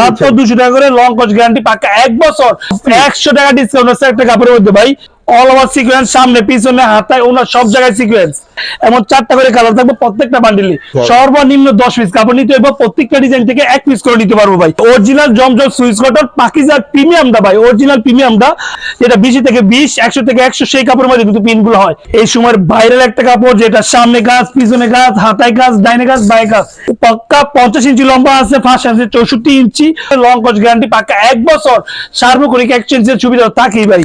মাত্র দুশো টাকা করে লং কচ গ্যারান্টি পাক্কা এক বছর। একশো টাকা ডিসকাউন্ট আছে একটা কাপড়ের মধ্যে ভাই। অল ওভার সিকোয়েন্স সামনে পিছনে হাতায় ওনার সব জায়গায় সিকোয়েন্স এমন চারটা করে কালার থাকবে প্রত্যেকটা বান্ডিলে সর্বনিম্ন দশ পিস কাপড় নিতে হবে প্রত্যেকটা ডিজাইন থেকে এক পিস করে নিতে পারব ভাই। অরিজিনাল জমজম সুইচ কটন পাকিজার প্রিমিয়ামটা ভাই অরিজিনাল প্রিমিয়ামটা যেটা বিশ থেকে বিশ একশো থেকে একশো সেই কাপড়ের মধ্যে কিন্তু পিনগুলো হয়। এই সময়ের বাইরের একটা কাপড় যেটা সামনে গাছ পিছনে গাছ হাতায় গাছ ডাইনে গাছ বাই গাছ পাক্কা পঞ্চাশ ইঞ্চি লম্বা আছে ফার্স্ট আছে চৌষট্টি ইঞ্চি লং কচ গ্যারান্টি পাক্কা এক বছর সার্বক্ষণিক এক্সচেঞ্জের সুবিধা থাকেই ভাই।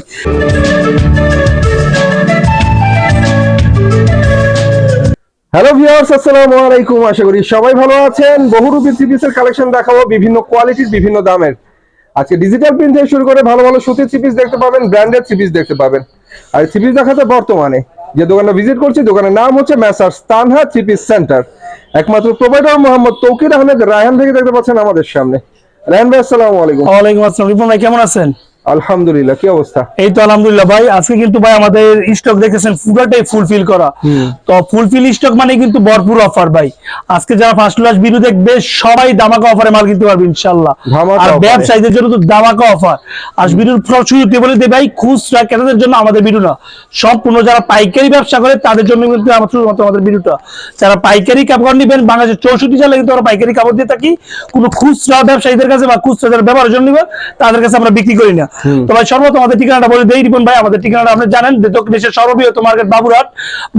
হ্যালো ভিউয়ার্স আসসালামু আলাইকুম আশা করি সবাই ভালো আছেন। বহুরূপী থ্রি পিসের কালেকশন দেখাবো। বিভিন্ন কোয়ালিটির বিভিন্ন দামের। আজকে ডিজিটাল প্রিন্ট থেকে শুরু করে ভালো ভালো সুতির থ্রি পিস দেখতে পাবেন ব্র্যান্ডেড থ্রি পিস দেখতে পাবেন। আর থ্রি পিস দেখাতে বর্তমানে যে দোকানটা ভিজিট করছি, দোকানের নাম হচ্ছে messrs Tanha three piece centre একমাত্র প্রোভাইডার মোহাম্মদ তৌকির আহমেদ। রায়হান থেকে দেখতে পাচ্ছেন আমাদের সামনে। রায়হান ভাই আসসালামু আলাইকুম ওয়ালাইকুম আসসালাম। রিপন ভাই, কেমন আছেন? আলহামদুলিল্লাহ কি অবস্থা? এই তো আলহামদুলিল্লাহ ভাই আজকে কিন্তু ভাই আমাদের স্টক দেখেছেন পুরোটাই ফুলফিল করা। তো ফুলফিল স্টক মানে কিন্তু ভরপুর অফার ভাই। আজকে যারা ফার্স্ট ক্লাস ভিডিও দেখবে সবাই দামাকা অফারে মাল কিনতে পারবে ইনশাল্লাহ ধামাকা আর ব্যবসায়ীদের জন্য তো দামাকা অফার আর ভিডিওর শুরুতে বলে দেয় ভাই খুচরা ক্রেতাদের জন্য আমাদের ভিডিও না। সম্পূর্ণ যারা পাইকারি ব্যবসা করে তাদের জন্য কিন্তু শুধুমাত্র আমাদের ভিডিওটা যারা পাইকারি কাপড় নেবেন বাংলাদেশের চৌষট্টি জেলায় কিন্তু আমরা পাইকারি কাপড় দিয়ে থাকি। কোনো খুচরা ব্যবসায়ীদের কাছে বা খুচরা যারা ব্যবহারের জন্য নেবেন তাদের কাছে আমরা বিক্রি করি না। তো ভাই তোমাদের ঠিকানাটা বলে দেই, রিপন ভাই, আমাদের ঠিকানাটা আপনি জানেন দেশের সর্ববৃহৎ মার্কেট বাবুরহাট।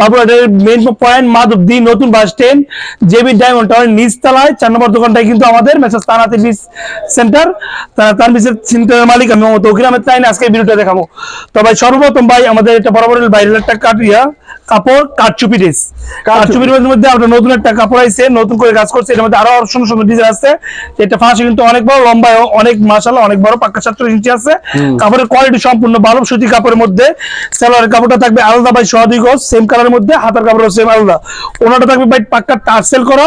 বাবুরহাটের মেইন পয়েন্ট মাধবদী, নতুন bus stand JB diamond tower, নিচতলায়, চার নম্বর দোকানটাই কিন্তু আমাদের মেসেজ তানাতে বিস সেন্টার তার বিচের সেন্টারের মালিক আমি মোহাম্মদ তৌকির আহমেদ না? আজকে ভিডিওটা দেখাবো। তো ভাই, সর্বপ্রথম ভাই, আমাদের এটা বরাবর বাইরের একটা কাট ইয়া কাপড় কারচুপি ড্রেস কারচুপির মধ্যে আমরা নতুন একটা কাপড় আইছে নতুন করে কাজ করছে এর মধ্যে আরও সুন্দর সুন্দর ডিজাইন আছে। এটা ফাঁসি কিন্তু অনেক বড় লম্বা অনেক মাসাল্লাহ অনেক বড় পাক্কা সাতচল্লিশ ইঞ্চি আছে। কাপড়ের কোয়ালিটি সম্পূর্ণ ভালো সুতি কাপড়ের মধ্যে। সালোয়ারের কাপড়টা থাকবে আলাদা ভাই গজ সেম কালারের মধ্যে হাতার কাপড় সেম আলাদা। ওনাটা থাকবে ভাই পাক্কা টার্সেল করা।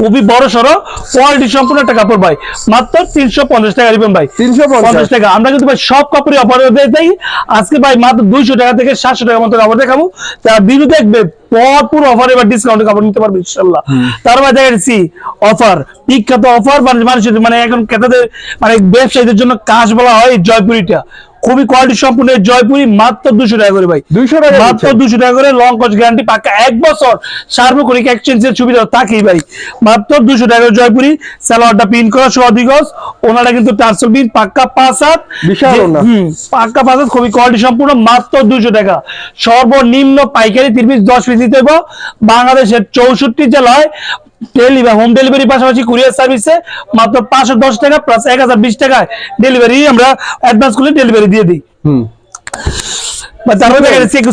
খুবই বড় সড়ো কোয়ালিটি সম্পূর্ণ একটা কাপড় ভাই। মাত্র তিনশো পঞ্চাশ টাকা দিবেন ভাই। 350 পঞ্চাশ। টাকা। আমরা কিন্তু ভাই সব কাপড়ই অফার দেই। আজকে ভাই মাত্র দুইশো টাকা থেকে সাতশো টাকা মতো কাপড় দেখাবো। যারা ভিডিও দেখবে ভরপুর অফার এবার ডিসকাউন্টে কাপড় নিতে পারবে ইনশাল্লাহ তারপর দেখাচ্ছি অফার বিখ্যাত অফার মানে মানুষের মানে এখন ক্রেতাদের মানে ব্যবসায়ীদের জন্য কাজ বলা হয় জয়পুরিটা। খুবই কোয়ালিটি সম্পূর্ণ জয়পুরি মাত্র দুশো টাকা করে ভাই। 200 টাকা মাত্র দুশো টাকা করে লং কচ গ্যারান্টি পাক্কা এক বছর সার্বক্ষণিক এক্সচেঞ্জের সুবিধা থাকেই ভাই। মাত্র দুশো টাকা জয়পুরি সালোয়ারটা পিন করা সোয়াদি গজ। ওনারা কিন্তু টার্সেল পিন পাক্কা পাঁচ হাত। পাক্কা পাঁচ হাত খুবই কোয়ালিটি সম্পূর্ণ মাত্র দুশো টাকা। সর্বনিম্ন পাইকারি তিন পিস দশ পিস দিতে বাংলাদেশের চৌষট্টি জেলায় ডেলিভারি হোম ডেলিভারি পাশাপাশি কুরিয়ার সার্ভিসে মাত্র পাঁচশো দশ টাকা প্লাস এক হাজার বিশ টাকায় ডেলিভারি আমরা অ্যাডভান্স করলে ডেলিভারি দিয়ে দিই। হুম।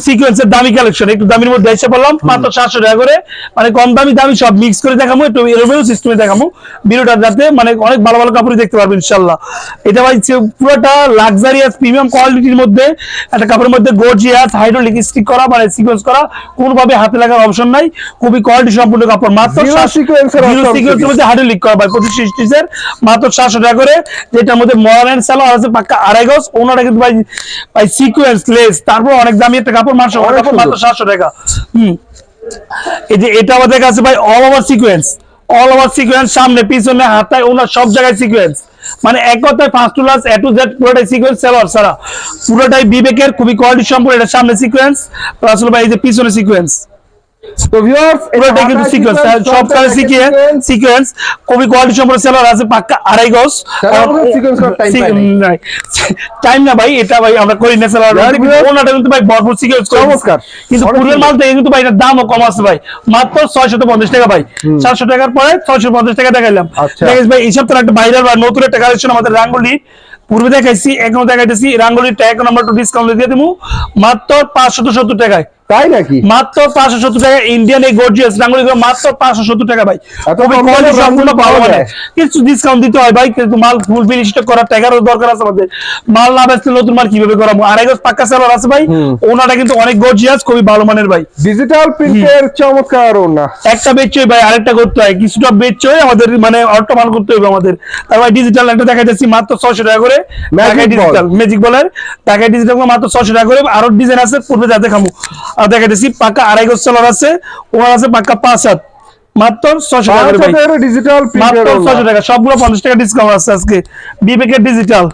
সিকোয়েন্সের দামি কালেকশন একটু দামির মধ্যে এসে বললাম মাত্র সাতশো টাকা করে। মানে কম দামি দামি সব মিক্স করে দেখাবো একটু এরোবেও সিস্টেমে দেখাবো ভিডিওটা যাতে মানে অনেক ভালো ভালো কাপড় দেখতে পারবেন ইনশাল্লাহ এটা ভাই পুরোটা লাক্সারিয়াস প্রিমিয়াম কোয়ালিটির মধ্যে একটা কাপড়ের মধ্যে গর্জিয়াস হাইড্রোলিক স্টিক করা মানে সিকোয়েন্স করা কোনোভাবে হাতে লাগার অপশন নাই। খুবই কোয়ালিটি সম্পূর্ণ কাপড় মাত্র সিকোয়েন্সের মধ্যে হাইড্রোলিক করা ভাই পঁচিশ স্টিচের মাত্র সাতশো টাকা করে। যেটার মধ্যে মডার্ন সালোয়ার আছে পাক্কা আড়াই গজ। ওনারা কিন্তু ভাই ভাই সিকোয়েন্স লেস তারপর অনেক দামি একটা কাপড় মাত্র মাত্র সাতশো টাকা। হম। এই যে এটা আমাদের কাছে ভাই all over sequence all over sequence সামনে পিছনে হাতায় ওনার সব জায়গায় সিকুয়েন্স মানে এক কথায় first to last A to Z পুরোটাই সিকোয়েন্স সেলার সারা। পুরোটাই বিবেকের খুবই কোয়ালিটি সম্পূর্ণ এটা সামনে সিকোয়েন্স প্লাস হলো ভাই এই যে পিছনে সিকোয়েন্স তো ভিউয়ার্স কিন্তু সিকোয়েন্স সব সিকিয়ে সিকোয়েন্স খুবই কোয়ালিটি সম্পূর্ণ সেলার আছে পাক্কা আড়াই গজ। টাইম না ভাই এটা ভাই আমরা করি না সেলার ওনাটা কিন্তু ভাই ভরপুর সিকোয়েন্স চমৎকার। কিন্তু মাল থেকে কিন্তু ভাই এটার দামও কম আছে ভাই। মাত্র ছয়শত পঞ্চাশ টাকা ভাই। সাতশো টাকার পরে ছয়শো পঞ্চাশ টাকা দেখাইলাম। আচ্ছা। ভাই এই সপ্তাহে একটা ভাইরাল বা নতুন একটা কালেকশন আমাদের রাঙ্গুলি। পূর্বে দেখাইছি এখনও দেখাইতেছি। রাঙ্গুলির ট্যাগ নাম্বার টু ডিসকাউন্ট দিয়ে দেবো মাত্র পাঁচশত সত্তর টাকায়। তাই নাকি? মাত্র পাঁচশো সত্তর টাকা ইন্ডিয়ান এই গর্জিয়াস মাত্র পাঁচশো সত্তর টাকা ভাই। সম্পূর্ণ ভালো মানে কিছু ডিসকাউন্ট দিতে হয় ভাই কিন্তু মাল ফুল ফিল করার টাকারও দরকার আছে আমাদের। মাল না বেচলে নতুন মাল কীভাবে করাবো? আড়াই গজ পাক্কা সেলার আছে ভাই ওনাটা কিন্তু অনেক গর্জিয়াস খুবই ভালো মানের ভাই। ডিজিটাল প্রিন্টের চমৎকার ওনা একটা বেচছে ভাই আরেকটা করতে হয়। কিছুটা বেচছে আমাদের মানে অল্প মাল করতে হবে আমাদের। তারপর ডিজিটাল একটা দেখা যাচ্ছে মাত্র ছয়শো টাকা করে। ডিজিটাল ম্যাজিক বলের টাকায় ডিজিটাল মাত্র ছয়শো টাকা করে। আরও ডিজাইন আছে পূর্বে যা দেখামু। আর দেখা দিচ্ছি পাক্কা আড়াই গোছ সেলার আছে ওনার আছে পাক্কা পাঁচ হাত। মাত্র ছশো টাকা ডিজিটাল মাত্র ছশো টাকা সবগুলো পঞ্চাশ টাকা ডিসকাউন্ট আছে আজকে। বিবেকের ডিজিটাল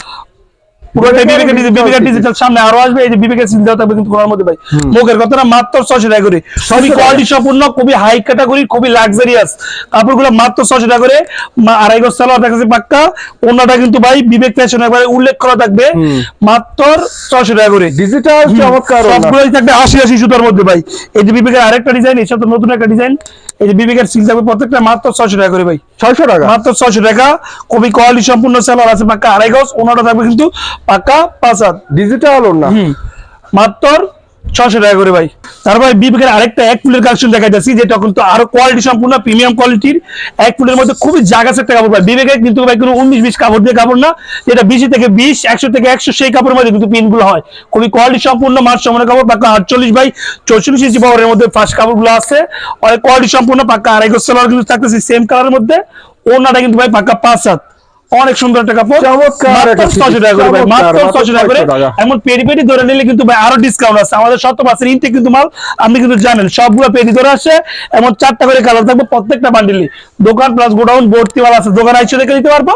পুরোটা বিবেকের ডিজিটাল বিবেকের ডিজিটাল সামনে আরও আসবে এই যে বিবেকের চিন্তা থাকবে কিন্তু কোনার মধ্যে ভাই। মুখের কথাটা মাত্র ছয়শো টাকা করে। খুবই কোয়ালিটি সম্পূর্ণ খুবই হাই ক্যাটাগরি খুবই লাক্সারিয়াস কাপড়গুলো মাত্র ছয়শো টাকা করে। আড়াই গজ সালোয়ার দেখাচ্ছে পাক্কা। অন্যটা কিন্তু ভাই বিবেক ফ্যাশন একবারে উল্লেখ করা থাকবে। মাত্র ছয়শো টাকা করে। ডিজিটাল চমৎকার সবগুলোই থাকবে আশি আশি সুতার মধ্যে ভাই। এই যে বিবেকের আরেকটা ডিজাইন এই সাথে নতুন একটা ডিজাইন এই যে বিবেকের সিল থাকবে প্রত্যেকটা মাত্র ছয়শো টাকা করে ভাই। 600 টাকা? মাত্র ছয়শো টাকা। খুবই কোয়ালিটি সম্পূর্ণ সেলার আছে পাক্কা আড়াই গজ। থাকবে কিন্তু পাক্কা পাঁচ হাত ডিজিটাল ওড়না মাত্র ছশো টাকা করে ভাই। তারপরে বিবেকের আরেকটা এক ফুলের কালেকশন দেখা যাচ্ছে যেটা কিন্তু আরও কোয়ালিটি সম্পূর্ণ প্রিমিয়াম কোয়ালিটির এক ফুলের মধ্যে খুবই জায়গা একটা কাপড় পায় বিবেকের কিন্তু ভাই কোনো উনিশ বিশ কাপড় দিয়ে কাপড় না যেটা বিশ থেকে বিশ একশো থেকে একশো সেই কাপড়ের মধ্যে কিন্তু পিনগুলো হয়। খুবই কোয়ালিটি সম্পূর্ণ মাছ সমানের কাপড় পাক্কা আটচল্লিশ বাই চৌচল্লিশ ইঞ্চি পাওয়ারের মধ্যে ফার্স্ট কাপড়গুলো আছে। অনেক কোয়ালিটি সম্পূর্ণ পাক্কা আড়াই গোস সালোয়ার কিন্তু থাকতেছে সেম কালারের মধ্যে। ওনাটা কিন্তু ভাই পাক্কা পাঁচ হাত অনেক সুন্দর একটা কাপড়। চমৎকার মাত্র একটা 600 টাকা করে ভাই মাত্র মাত্র 600 টাকা করে। এমন পেরি পেরি ধরে নিলে কিন্তু ভাই আরও ডিসকাউন্ট আছে। আমাদের শত পার্সেন্ট ইনটেক কিন্তু মাল আপনি কিন্তু জানেন সবগুলো পেরি ধরে আসে এমন চারটা করে কালার থাকবে প্রত্যেকটা বান্ডিলে দোকান প্লাস গোডাউন ভর্তি মাল আছে দোকান আইসে দেখে নিতে পারব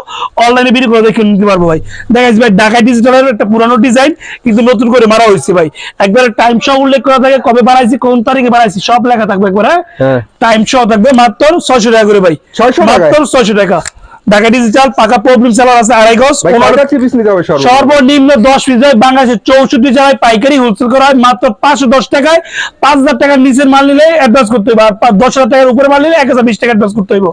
অনলাইনে বিক্রি করে দেখে নিতে পারব ভাই। দেখা যাচ্ছে ভাই ঢাকায় ডিজিটালের একটা পুরানো ডিজাইন কিন্তু নতুন করে মারা হয়েছে ভাই। একবারে টাইম সহ উল্লেখ করা থাকে কবে বানাইছি কোন তারিখে বানাইছি সব লেখা থাকবে একবারে হ্যাঁ। টাইম সহ থাকবে মাত্র ছয়শো টাকা করে ভাই। 600 টাকায়? মাত্র ছয়শো টাকা। ঢাকা ডিজিটাল পাকা প্রবলেম সেলার আছে আড়াই গজ। সর্বনিম্ন। দশ পিস হয়। বাংলাদেশের চৌষট্টি জেলায় পাইকারি হোলসেল করা হয়। মাত্র পাঁচশো দশ টাকায় পাঁচ হাজার টাকার নিচের মাল নিলে অ্যাডভান্স করতে হবে আর দশ হাজার টাকার উপরে মাল নিলে এক হাজার বিশ টাকা অ্যাডভান্স করতে হবে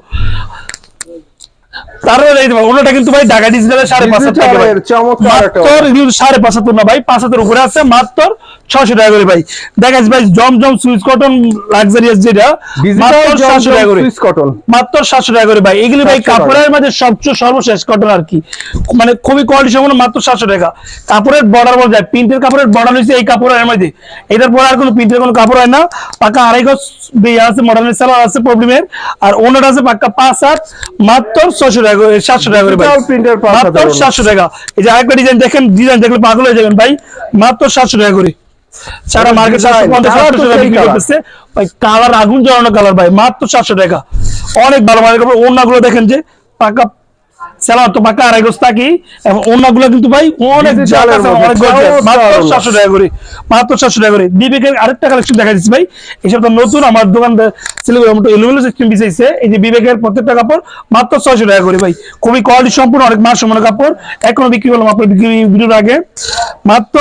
তারপরে এই কিন্তু ভাই ঢাকা ডিজিটালের সাড়ে পাঁচ হাজার টাকা ভাই। ডিজিটালের চমৎকার একটা মাত্র এগুলো সাড়ে পাঁচ হাজার না ভাই পাঁচ হাজার উপরে আছে মাত্র ছশো টাকা করে ভাই। দেখা যাচ্ছে ভাই জমজম সুইচ কটন লাক্সারিয়াস যেটা মাত্র সাতশো টাকা করে। কটন। মাত্র সাতশো টাকা করে ভাই। এগুলি ভাই কাপড়ের মধ্যে সবচেয়ে সর্বশেষ কটন আর কি। মানে খুবই কোয়ালিটি সম্পন্ন মাত্র সাতশো টাকা। কাপড়ের বর্ডার বলা যায় প্রিন্টের কাপড়ের বর্ডার হয়েছে এই কাপড়ের মধ্যে। এটার পরে আর কোনো প্রিন্টের কোনো কাপড় হয় না। পাকা আড়াই গজ আছে মডার্নের সালোয়ার আছে প্রবলেমের আর ওনার আছে পাক্কা পাঁচ হাত মাত্র ছশো টাকা করে সাতশো টাকা করে ভাই। Digital printer পাঁচ মাত্র সাতশো টাকা। এই যে আরেকটা ডিজাইন দেখেন ডিজাইন দেখলে পাগল হয়ে যাবেন ভাই। মাত্র সাতশো টাকা করে। সারা মার্কেট। করতেছে। ভাই কালার আগুন জ্বালানো কালার ভাই মাত্র সাতশো টাকা। অনেক ভালো মানের কাপড়গুলো দেখেন যে পাকা সেলার তো পাকা আড়াই গজ থাকি এবং ওড়নাগুলো কিন্তু ভাই অনেক মাত্র। সাতশো টাকা করে মাত্র সাতশো টাকা করে। বিবেকের আরেকটা কালেকশন দেখা দিচ্ছি ভাই এসব তো নতুন আমার দোকান এলোমেলো সিস্টেম বিছাইছে। এই যে বিবেকের প্রত্যেকটা কাপড় মাত্র ছয়শো টাকা করে ভাই। খুবই কোয়ালিটি সম্পূর্ণ অনেক মাস সমান কাপড়। এখনও বিক্রি করলাম আপনার বিক্রি ভিডিওর আগে। মাত্র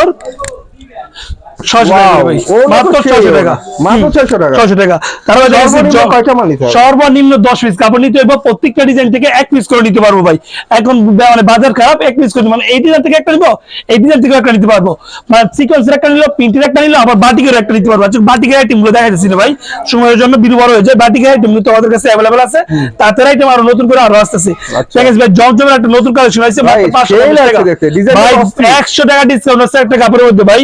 ছয়শো টাকা করে ভাই। ওড়না তো মাত্র সেই ছয়শো টাকা। ওড়না। মাত্র 600 টাকা। ছয়শো টাকা। তারপরে দেখা যাচ্ছে সর্বনিম্ন দশ পিস কাপড় নিতে হবে প্রত্যেকটা ডিজাইন থেকে এক পিস করে নিতে পারব ভাই। এখন মানে বাজার খারাপ এক পিস করে মানে এই ডিজাইন থেকে একটা নিবো এই ডিজাইন থেকে একটা নিতে পারব। মানে সিকোয়েন্সের একটা নিলো প্রিন্টের একটা নিলো আবার বাটিকের একটা নিতে পারব। আচ্ছা বাটিকের আইটেমগুলো দেখা যাচ্ছে ভাই। সময়ের জন্য বিরু বড় হয়ে যায় বাটিকের আইটেম কিন্তু আমাদের কাছে অ্যাভেলেবল আছে। তাদের আইটেম আরও নতুন করে আরও আসতেছে। আচ্ছা। ভাই জমজমের একটা নতুন কালেকশন ভাই, মাত্র পাঁচশো টাকা। একশো টাকা ডিসকাউন্ট আছে একটা কাপড়ের মধ্যে ভাই।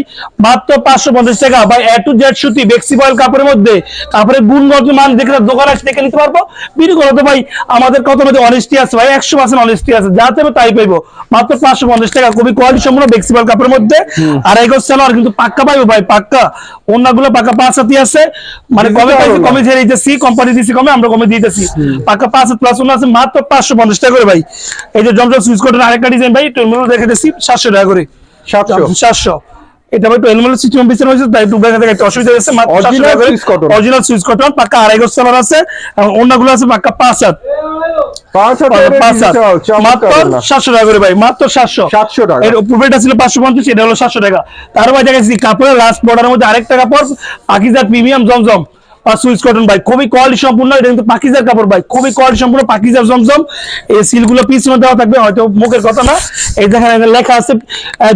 মাত্র পাঁচশো পঞ্চাশ টাকা ভাই এ টু জেড সুতি বেক্সি বয়েল কাপড়ের মধ্যে কাপড়ের গুণগত মান দেখে দোকান আসে দেখে নিতে পারব। বিক্রি করতে ভাই আমাদের কত মধ্যে অনেস্টি আছে ভাই? একশো পার্সেন্ট অনেস্টি আছে যা দেবে তাই পাইবো। মাত্র পাঁচশো পঞ্চাশ টাকা খুবই কোয়ালিটি সম্পূর্ণ বেক্সি বয়েল কাপড়ের মধ্যে। আর সেলার কিন্তু পাক্কা পাইবো ভাই পাক্কা। অন্যগুলো পাক্কা পাঁচ হাতি আছে। মানে কমে পাইছি কমে দিতেছি কোম্পানি দিচ্ছি কমে আমরা কমে দিতেছি। পাক্কা পাঁচ হাত প্লাস ওনা আছে মাত্র পাঁচশো পঞ্চাশ টাকা করে ভাই। এই যে জমজম সুইচ কোটের আরেকটা ডিজাইন ভাই একটু দেখে দিচ্ছি সাতশো টাকা করে। 700 সাতশো। এটা ভাই একটু সিস্টেম পিছনে হয়েছে তাই দুবাই থেকে একটা অসুবিধা হয়েছে। মাত্র Original 700 টাকা করে। Swiss cotton। Original Swiss cotton পাকা আড়াই গজ সালার আছে অন্যগুলো আছে পাক্কা পাঁচ হাত। পাঁচ হাতের পাঁচ হাত ডিজিটাল মাত্র চমৎকার ওড়না। সাতশো টাকা করে ভাই মাত্র সাতশো। 700 টাকা। এর উপরেটা ছিল পাঁচশো পঞ্চাশ এটা হলো সাতশো টাকা। তারপর দেখা কাপড়ের লাস্ট বর্ডারের মধ্যে আরেকটা কাপড় পাকিজার প্রিমিয়াম জমজম। সুইচ কটন ভাই। খুবই কোয়ালিটি সম্পূর্ণ এটা কিন্তু পাকিজার কাপড় ভাই। খুবই কোয়ালিটি সম্পূর্ণ পাকিজার জমজম। এই সিলগুলো দেওয়া থাকবে হয়তো মুখের কথা না। এই দেখেন লেখা আছে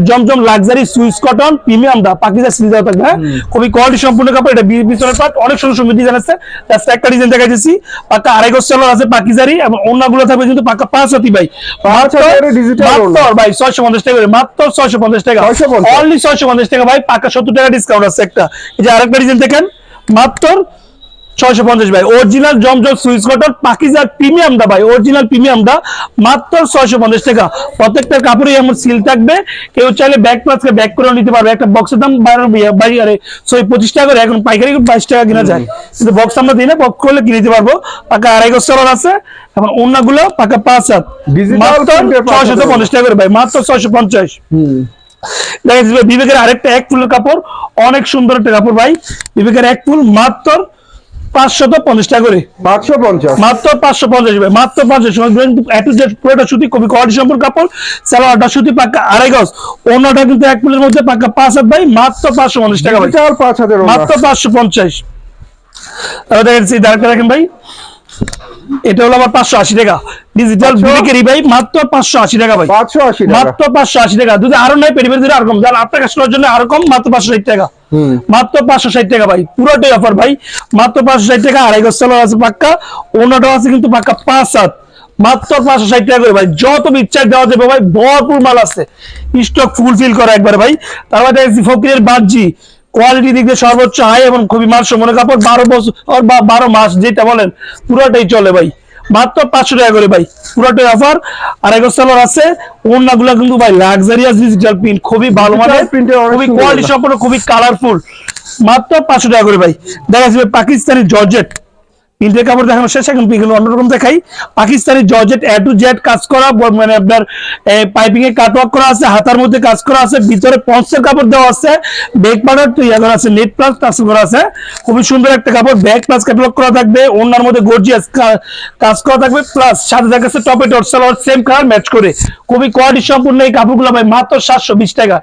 Zamzam luxury Swiss cotton premium the পাকিজার seal দেওয়া থাকবে হ্যাঁ? খুবই কোয়ালিটি সম্পূর্ণ কাপড় এটা পিছনের পার্ট অনেক সুন্দর সুন্দর ডিজাইন আছে। জাস্ট একটা ডিজাইন দেখা যাচ্ছি পাক্কা আড়াই গজ সেলার আছে পাকিজারি এবং অন্যগুলো থাকবে কিন্তু পাক্কা পাঁচ হাতি ভাই। মাত্র ভাই ছয়শো পঞ্চাশ টাকা মাত্র ছয়শো পঞ্চাশ টাকা। 650 অনলি ছয়শো পঞ্চাশ টাকা ভাই পাকা সত্তর টাকা ডিসকাউন্ট আছে একটা। এই যে আরেকটা ডিজাইন দেখেন মাত্র ছয়শো পঞ্চাশ ভাই। অরিজিনাল জমজম সুইচ কটন পাকিজার প্রিমিয়ামটা ভাই। অরিজিনাল প্রিমিয়ামটা মাত্র ছয়শো পঞ্চাশ টাকা। প্রত্যেকটা কাপড়ে এমন সিল থাকবে। কেউ চাইলে ব্যাগ প্লাসকে ব্যাগ করেও নিতে পারবে। একটা বক্সের দাম বারো বাড়ি আরে সরি পঁচিশ টাকা করে। এখন পাইকারি বাইশ টাকা কিনা যায়। কিন্তু বক্স আমরা দিই না বক্স করলে কিনে নিতে পারব। পাকা আড়াই আছে। এখন অন্যগুলো পাকা পাঁচ হাত। মাত্র ছয়শো পঞ্চাশ টাকা করে ভাই। মাত্র ছয়শো পঞ্চাশ। দেখা বিবেকের আরেকটা এক ফুলের কাপড়। অনেক সুন্দর একটা কাপড় ভাই। বিবেকের এক ফুল মাত্র পাঁচশত পঞ্চাশ টাকা করে। পাঁচশো পঞ্চাশ। মাত্র পাঁচশো পঞ্চাশ ভাই মাত্র পঞ্চাশ পুরোটা সুতি খুবই কোয়ালিটি সম্পর্ক কাপড় সালোয়ারটা সুতি পাক্কা আড়াই গজ। অন্যটা কিন্তু এক ফুলের মধ্যে পাক্কা পাঁচ হাত ভাই মাত্র পাঁচশো পঞ্চাশ টাকা ভাই। পাঁচ হাজার মাত্র পাঁচশো পঞ্চাশ। দেখেন ভাই। এটা হলো আমার পাঁচশো আশি টাকা। ডিজিটাল? ভাই মাত্র পাঁচশো আশি টাকা ভাই। পাঁচশো আশি মাত্র পাঁচশো আশি টাকা। যদি আরও নাই যার আপনার কাস্টমার জন্য আরও কম মাত্র পাঁচশো ষাট টাকা। মাত্র পাঁচশো ষাট টাকা ভাই। পুরোটাই অফার ভাই। মাত্র পাঁচশো ষাট টাকা আড়াই গজ আছে পাক্কা। অন্যটাও আছে কিন্তু পাক্কা পাঁচ সাত মাত্র পাঁচশো ষাট টাকা করে ভাই। যত ইচ্ছা দেওয়া যাবে ভাই ভরপুর মাল আছে। স্টক ফুলফিল করা একবার ভাই। তারপর ফকিরের বাজি। কোয়ালিটি দিক দিয়ে সর্বোচ্চ হাই এবং খুবই মাস মনে কাপড়। বারো বছর বা বারো মাস যেটা বলেন পুরোটাই চলে ভাই। মাত্র পাঁচশো টাকা করে ভাই পুরোটাই অফার আর এক সালের আছে অন্যগুলো কিন্তু ভাই লাক্সারিয়াস ডিজিটাল প্রিন্ট খুবই ভালো মানে খুবই কোয়ালিটি সম্পন্ন খুবই কালারফুল মাত্র পাঁচশো টাকা করে ভাই। দেখা যাবে পাকিস্তানি জর্জেট। প্রিন্টের কাপড় দেখানো শেষ, এখন এগুলো অন্যরকম দেখাই। Pakistani georgette A to Z কাজ করা মানে আপনার পাইপিং এ কাটওয়ার্ক করা আছে, হাতার মধ্যে কাজ করা আছে, ভিতরে পঞ্চের কাপড় দেওয়া আছে ব্যাক পার্টার ইয়া করা আছে নেট প্লাস টাচ করা আছে। খুবই সুন্দর একটা কাপড় ব্যাক প্লাস ক্যাটালগ করা থাকবে ওনার মধ্যে গর্জিয়াস কাজ করা থাকবে প্লাস সাথে থাকছে টপে টপসালোয়ার সেম কালার ম্যাচ করে। খুবই কোয়ালিটি সম্পূর্ণ এই কাপড়গুলো ভাই, মাত্র সাতশো বিশ টাকা।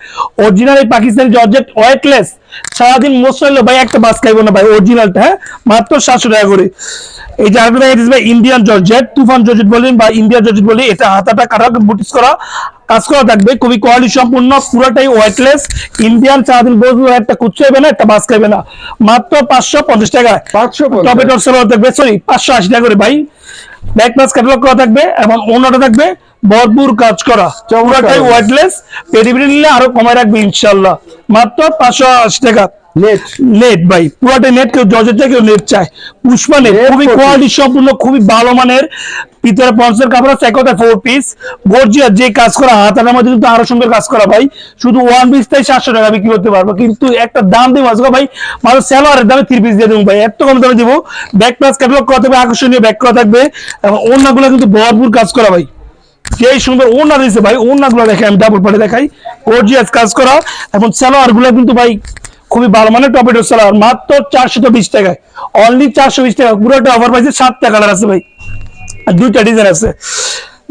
অরিজিনাল এই পাকিস্তানি জর্জেট ওয়েটলেস সারাদিন মোস্ট ভাই, একটা বাস খাইবো না, ভাই অরিজিনালটা হ্যাঁ? মাত্র সাতশো টাকা করে। এই যে আরেকটা দেখা যাচ্ছে ইন্ডিয়ান জর্জেট তুফান জর্জেট বলেন বা ইন্ডিয়ান জর্জেট বলি এটা হাতাটা কাটা বুটিস করা কাজ করা থাকবে খুবই কোয়ালিটি সম্পূর্ণ পুরোটাই ওয়েটলেস ইন্ডিয়ান সারাদিন বসবো একটা কুচাইবে না একটা বাস খাইবে না। মাত্র পাঁচশো পঞ্চাশ টাকা। পাঁচশো পঞ্চাশ। টপসালোয়ার থাকবে সরি পাঁচশো আশি টাকা করে ভাই। ব্যাক প্লাস ক্যাটালগ করা থাকবে এবং অন্যটা থাকবে ভরপুর কাজ করা। পুরোটাই ওয়েটলেস পেডিবিলি নিলে আরও কমায় রাখবে ইনশাল্লাহ মাত্র পাঁচশো আশি টাকা। নেট নেট ভাই। পুরাটাই নেট কেউ জর্জেট কেউ নেট চায়। পুষ্পা নেট খুবই কোয়ালিটি সম্পূর্ণ খুবই ভালো মানের। ভিতরে পঞ্চের কাপড় আছে একটা ফোর পিস গর্জিয়াস যে কাজ করা হাতার মধ্যে কিন্তু আরও সুন্দর কাজ করা ভাই। শুধু ওয়ান পিস তাই সাতশো টাকা বিক্রি করতে পারব। কিন্তু একটা দাম দিব আজকে ভাই মানুষ স্যালোয়ারের দামে থ্রি পিস দিয়ে দেবো ভাই। এত কম দামে দিব। ব্যাক প্লাস ক্যাটালগ করা থাকবে আকর্ষণীয় ব্যাক করা থাকবে। এবং অন্যগুলো কিন্তু ভরপুর কাজ করা ভাই। যেই সুন্দর ওনা দিয়েছে ভাই ওনাগুলো দেখে আমি ডাবল পাটে দেখাই। গর্জিয়াস কাজ করা। এবং সালোয়ারগুলো কিন্তু ভাই খুবই ভালো মানে টমেটো সালোয়ার মাত্র চারশো বিশ টাকায়। অনলি চারশো বিশ টাকা। পুরোটা অফার পাইছে সাতটা কালার আছে ভাই। আর দুইটা ডিজাইন আছে।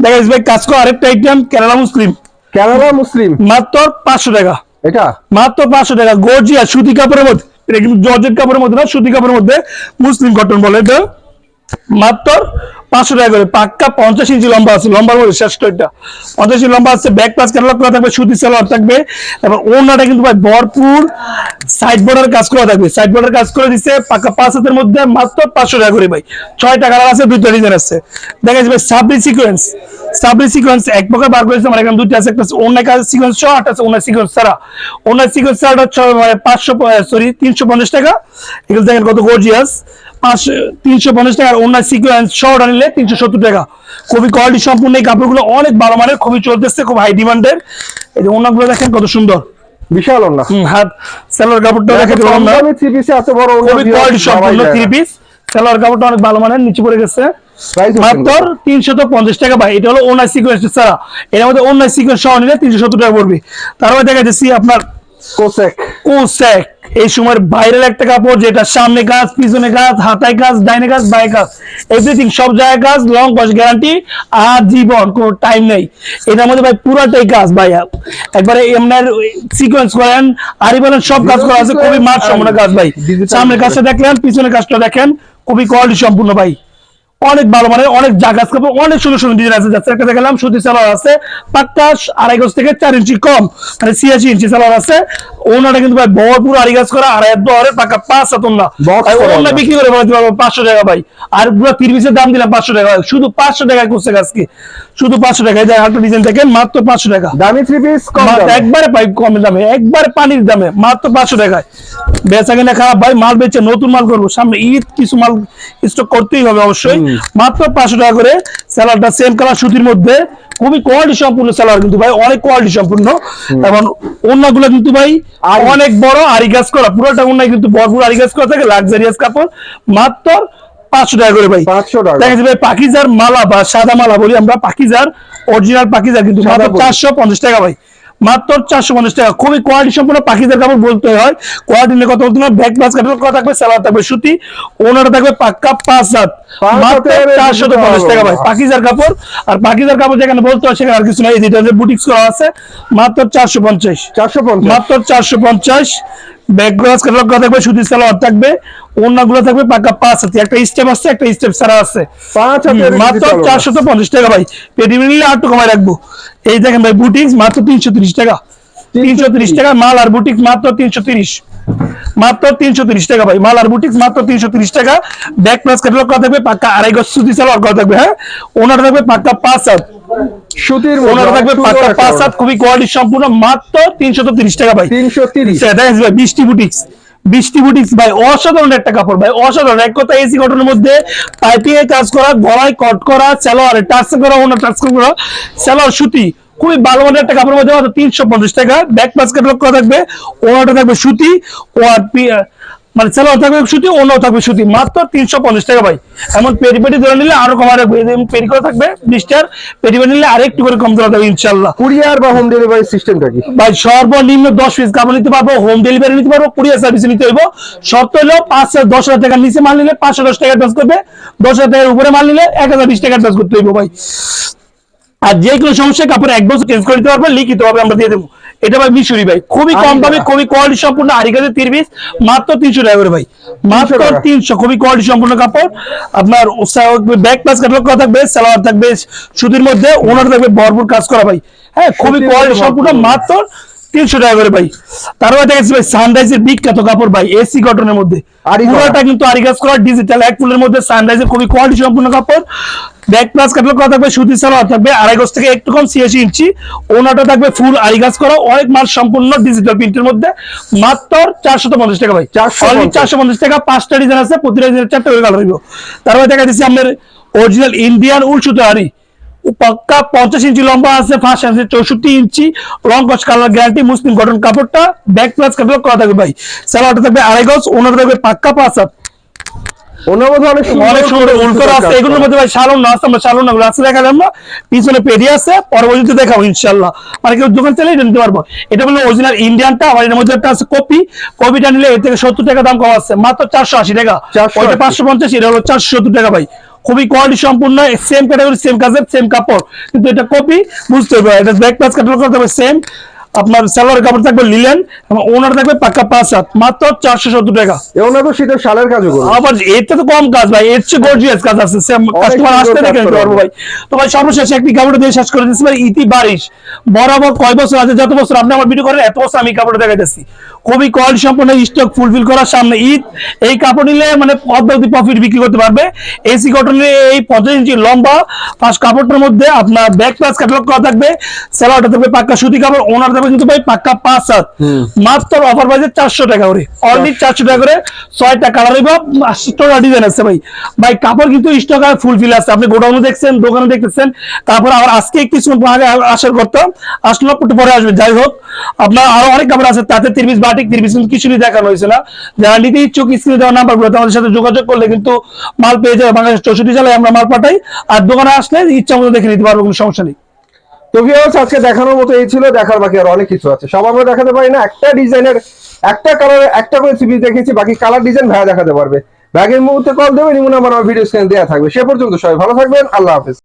দেখা যাচ্ছে ভাই কাজ করা আরেকটা item Kerala Muslim Kerala Muslim মাত্র পাঁচশো টাকা। এটা? মাত্র পাঁচশো টাকা। গর্জিয়া সুতি কাপড়ের মধ্যে। এটা কিন্তু জর্জেট কাপড়ের মধ্যে না সুতি কাপড়ের মধ্যে মুসলিম কটন বলে। এটা মাত্র পাঁচশো টাকা করে। পাক্কা পঞ্চাশ ইঞ্চি লম্বা আছে লম্বার মধ্যে পঞ্চাশ ইঞ্চি লম্বা আছে ব্যাক করা থাকবে, সুতি সালোয়ার থাকবে। এবং ওনাটা কিন্তু ভাই ভরপুর সাইড বর্ডার কাজ করা থাকবে। সাইড বর্ডার কাজ করে পাক্কা পাঁচ হাতের মধ্যে মাত্র পাঁচশো টাকা করে ভাই। আছে, দুইটা ডিজাইন আছে। দেখা সাবরি সাবরি এক প্রকার বার করেছে, আমার এখানে আছে, একটা অন্য কাজ সিকোয়েন্স সহ একটা আছে অন্য সিকোয়েন্স ছাড়া। ছাড়াটা হচ্ছে মানে পাঁচশো সরি তিনশো পঞ্চাশ টাকা। এগুলো দেখেন কত পাঁচ তিনশো পঞ্চাশ টাকা অন্য সিকোয়েন্স শহরটা নিলে তিনশো সত্তর টাকা। খুবই কোয়ালিটি সম্পূর্ণ এই কাপড়গুলো অনেক ভালো মানের খুবই চলতেছে খুব হাই ডিমান্ডের এই যে অন্যগুলো দেখেন কত সুন্দর। বিশাল হাত সেলোর কাপড়টা থ্রি পিসে এত বড় খুবই কোয়ালিটি সম্পূর্ণ থ্রি পিস সেলোয়ার কাপড়টা অনেক ভালো মানের নিচে পড়ে গেছে। মাত্র কত? পঞ্চাশ টাকা ভাই এটা হলো ওনার সিকোয়েন্স ছাড়া। এর মধ্যে ওনার সিকোয়েন্স সহ নিলে তিনশো সত্তর টাকা পড়বে। তারপরে দেখা যাচ্ছে আপনার কোসেক। কোসেক এই সময়ের বাইরের একটা কাপড় যেটা সামনে কাজ পিছনে কাজ হাতায় কাজ ডাইনে কাজ বাই কাজ এভরিথিং সব জায়গায় কাজ লং কস্ট গ্যারান্টি আর জীবন কোনো টাইম নেই। এটার মধ্যে ভাই পুরাটাই কাজ ভাই একবারে এমনার সিকোয়েন্স করেন আরি বলেন সব কাজ করা আছে খুবই মাঠ সম্পূর্ণ কাজ ভাই। সামনের কাজটা দেখলেন পিছনের কাজটা দেখেন খুবই কোয়ালিটি সম্পূর্ণ ভাই। অনেক ভালো মানে অনেক জাগাজ কাপড় অনেক সুন্দর সুন্দর ডিজাইন আছে। যাচ্ছে একটা দেখালাম সুতি সালোয়ার আছে পাক্কা আড়াই গজ থেকে চার ইঞ্চি কম মানে ছিয়াশি ইঞ্চি সালোয়ার আছে। ওনারা কিন্তু ভাই ভরপুর আড়ি গাছ করা আড়াই দরে পাক্কা পাঁচ না ওনারা ওনা। বিক্রি করে পাঁচশো টাকা ভাই। আর পুরো তিরিশের দাম দিলাম পাঁচশো টাকা শুধু পাঁচশো টাকা করছে আজকে শুধু পাঁচশো টাকা এই যে আরেকটা ডিজাইন দেখেন মাত্র পাঁচশো টাকা। দামি থ্রি পিস। একবারে পাই কম দামে একবারে পানির দামে মাত্র পাঁচশো টাকায়। বেচা কিনা খারাপ ভাই মাল বেচে নতুন মাল করব। সামনে ঈদ কিছু মাল স্টক করতেই হবে অবশ্যই। মাত্র পাঁচশো টাকা করে স্যালাডটা সেম কালার সুতির মধ্যে। খুবই কোয়ালিটি সম্পূর্ণ স্যালাড কিন্তু ভাই অনেক কোয়ালিটি সম্পূর্ণ। এবং অন্যগুলো কিন্তু ভাই অনেক বড় আরি গাছ করা। পুরোটা অন্য কিন্তু ভরপুর আরি গাছ করা থাকে লাক্সারিয়াস কাপড়। মাত্র পাঁচশো টাকা করে ভাই। পাঁচশো টাকা। দেখা যাবে পাকিজার মালা বা সাদা মালা বলি আমরা পাকিজার অরিজিনাল পাকিজার কিন্তু চারশো পঞ্চাশ টাকা ভাই। মাত্র চারশো পঞ্চাশ টাকা। খুবই কোয়ালিটি সম্পূর্ণ পাকিজার কাপড় বলতে হয়। কোয়ালিটি নিয়ে কথা বলতে না ব্যাক প্লাস কাপড় কথা থাকবে সালোয়ার থাকবে সুতি ওনারা থাকবে পাক্কা পাঁচ হাত। মাত্র চারশো পঞ্চাশ টাকা ভাই। হবে। কাপড় আর পাকিজার কাপড় যেখানে বলতে হয় সেখানে আর কিছু নাই। যেটা বুটিক্স করা আছে। মাত্র চারশো পঞ্চাশ। চারশো মাত্র চারশো পঞ্চাশ। ব্যাক গ্লাস করা থাকবে সুতি সালোয়ার থাকবে অন্যগুলো থাকবে পাকা পাঁচ হাতি। একটা স্টেপ আছে একটা স্টেপ ছাড়া আছে। পাঁচ মাত্র চারশো তো পঞ্চাশ টাকা ভাই। পেটিএম নিলে আটটু কমায় রাখব। এই দেখেন ভাই বুটিক্স মাত্র তিনশো তিরিশ টাকা। তিনশো তিরিশ টাকা মাল আর বুটিক্স মাত্র তিনশো তিরিশ। মাত্র তিনশো তিরিশ টাকা ভাই। মাল আর বুটিক্স মাত্র তিনশো তিরিশ টাকা। ব্যাক প্লাস ক্যাটালগ করা থাকবে পাক্কা আড়াই গজ সুতি সালোয়ার করা থাকবে হ্যাঁ? ওনার থাকবে পাক্কা পাঁচ হাত। সুতির ওনার থাকবে পাক্কা পাঁচ হাত খুবই কোয়ালিটি সম্পূর্ণ মাত্র তিনশো তিরিশ টাকা ভাই। তিনশো তিরিশ। বিশটি ভাই বৃষ্টি বুটিক্স। বৃষ্টি বুটিক্স ভাই, অসাধারণ একটা কাপড় ভাই, অসাধারণ। এক কথা, এসি কটনের মধ্যে পাইপিং এ কাজ করা, গলায় কট করা স্যালোয়ারে টাচ করা ওনার টাচ করা স্যালোয়ার সুতি, খুবই ভালো মানের একটা কাপড়ের মধ্যে মাত্র তিনশো পঞ্চাশ টাকা। ব্যাক বাস্কেট লক করা থাকবে ওনাটা থাকবে সুতি মানে সালোয়ার থাকবে সুতি অন্য থাকবে সুতি মাত্র তিনশো পঞ্চাশ টাকা ভাই। এমন পেরি পেটি ধরে নিলে আরও কমা রাখবে। পেরি করে থাকবে বিশটার পেরি পেটি নিলে আরেকটু করে কম ধরা থাকবে ইনশাল্লাহ। কুরিয়ার বা হোম ডেলিভারি সিস্টেমটা কি? ভাই সর্বনিম্ন দশ পিস কাপড় নিতে পারব হোম ডেলিভারি নিতে পারব কুরিয়ার সার্ভিস নিতে হইব। শর্ত হলো পাঁচ হাজার দশ হাজার টাকার নিচে মাল নিলে পাঁচশো দশ টাকা অ্যাডভান্স করবে। দশ হাজার টাকার উপরে মাল নিলে এক হাজার বিশ টাকা অ্যাডভান্স করতে হইব ভাই। আর যে কোনো সমস্যা কাপড় এক বছর চেঞ্জ করে দিতে পারবে লিখিত ভাবে আমরা দিয়ে দেবো। এটা ভাই মিশুরি ভাই। খুবই কম দামে খুবই কোয়ালিটি সম্পূর্ণ আড়ি কাজে তিরিশ মাত্র তিনশো টাকা করে ভাই। মাত্র তিনশো খুবই কোয়ালিটি সম্পূর্ণ কাপড়। আপনার ব্যাক পাস ক্যাটালগ করা থাকবে সালোয়ার থাকবে সুতির মধ্যে ওনার থাকবে ভরপুর কাজ করা ভাই। হ্যাঁ খুবই কোয়ালিটি সম্পূর্ণ মাত্র তিনশো টাকা করে ভাই। তারপরে দেখেছি ভাই সানরাইজের বিখ্যাত কাপড় ভাই এসি কটনের মধ্যে। পুরোটা কিন্তু আরিগাস করা ডিজিটাল এক ফুলের মধ্যে সানরাইজের খুবই কোয়ালিটি সম্পূর্ণ কাপড়। ব্যাক প্লাস ক্যাটালগ করা থাকবে সুতি সালোয়ার থাকবে আড়াই গজ থেকে একটু কম ছিয়াশি ইঞ্চি। ওনাটা থাকবে ফুল আরিগাস করা অনেক মাল সম্পূর্ণ ডিজিটাল প্রিন্টের মধ্যে। মাত্র চারশো পঞ্চাশ টাকা ভাই। 450 চারশো পঞ্চাশ টাকা পাঁচটা ডিজাইন আছে প্রতিটা ডিজাইন চারটা করে কালার হইব তারপরে দেখা দিচ্ছি আপনার অরিজিনাল ইন্ডিয়ান উল সুতো আরি পাক্কা পঞ্চাশ ইঞ্চি লম্বা আছে ফার্স্ট আছে চৌষট্টি ইঞ্চি লং কস কালার গ্যারান্টি মুসলিম কটন কাপড়টা ব্যাক প্লাস ক্যাটালগ করা থাকবে ভাই। সালোয়ারটা থাকবে আড়াই গজ ওনার থাকবে পাক্কা পাঁচ হাত পরবর্তীতে দেখাবো ইনশাল্লাহ মানে কেউ দোকান চালিয়ে নিতে পারব। এটা বলল অরিজিনাল ইন্ডিয়ানটা আমার এর মধ্যে একটা আছে কপি। কপিটা নিলে এর থেকে সত্তর টাকা দাম কম আছে মাত্র চারশো আশি টাকা। 480 পাঁচশো পঞ্চাশ এটা হলো চারশো সত্তর টাকা ভাই। খুবই কোয়ালিটি সম্পূর্ণ সেম ক্যাটাগরি সেম কাজের সেম কাপড়। কিন্তু এটা কপি বুঝতে হবে এটা ব্যাক প্লাস ক্যাটাগরি করতে হবে সেম আপনার সালোয়ার কাপড় থাকবে লিলেন এবং ওনার থাকবে পাক্কা পাঁচ হাত মাত্র চারশো সত্তর টাকা। ওনার তো শীতের কাজও করবে। আবার এতে তো কম কাজ ভাই এর চেয়ে গর্জিয়াস কাজ আছে কাস্টমার আসতে কাজ দেখে পারব ভাই। তো ভাই সর্বশেষ একটি কাপড় দিয়ে শেষ করে দিচ্ছি ভাই ইতি বারিশ। বরাবর কয় বছর আছে যত বছর আপনি আমার ভিডিও করেন এত বছর আমি কাপড় দেখাইতেছি। খুবই কোয়ালিটি সম্পন্ন স্টক ফুলফিল করার সামনে ঈদ। এই কাপড় নিলে মানে পদ্মাবতী প্রফিট বিক্রি করতে পারবে। এসি কটনের এই পঞ্চাশ ইঞ্চি লম্বা। ফার্স্ট কাপড়টার মধ্যে আপনার ব্যাক প্লাস ক্যাটালগ করা থাকবে। সেলারটা থাকবে পাক্কা সুতি কাপড় ওনার থাকবে কিন্তু ভাই পাক্কা পাঁচ হাত। মাত্র অফার প্রাইসে চারশো টাকা করে। অনলি চারশো টাকা করে ছয়টা কালার হইব আটটা ডিজাইন আছে ভাই। ভাই কাপড় কিন্তু স্টক আর ফুলফিল আছে। আপনি গোডাউনে দেখছেন দোকানে দেখতেছেন। তারপর আবার আজকে কিছু আগে আসার করতাম। আসলে পরে আসবে। যাই হোক আপনার আরও অনেক কাপড় আছে তাতে তিরবিশ বাটিক কিন্তু কিছুই দেখানো হয়েছে না। যারা নিতে ইচ্ছুক স্ক্রিনে দেওয়া নাম্বারগুলো আমাদের সাথে যোগাযোগ করলে কিন্তু মাল পেয়ে যাবে বাংলাদেশ চৌষট্টি জেলায় আমরা মাল পাঠাই। আর দোকানে আসলে ইচ্ছা মতো দেখে নিতে পারব, কোনো সমস্যা নেই। তো ভিউয়ার্স আজকে দেখানোর মতো এই ছিল, দেখার বাকি আর অনেক কিছু আছে। সব আমরা দেখাতে পারি না, একটা ডিজাইনের, একটা কালারে একটা করে সিরিজ দেখেছি, বাকি কালার ডিজাইন ভাইয়া দেখাতে পারবে। ব্যাগের মুহূর্তে কল দেবেন ইমন আমার ভিডিও স্ক্রিনে দেওয়া থাকবে। সে পর্যন্ত সবাই ভালো থাকবেন, আল্লাহ হাফেজ।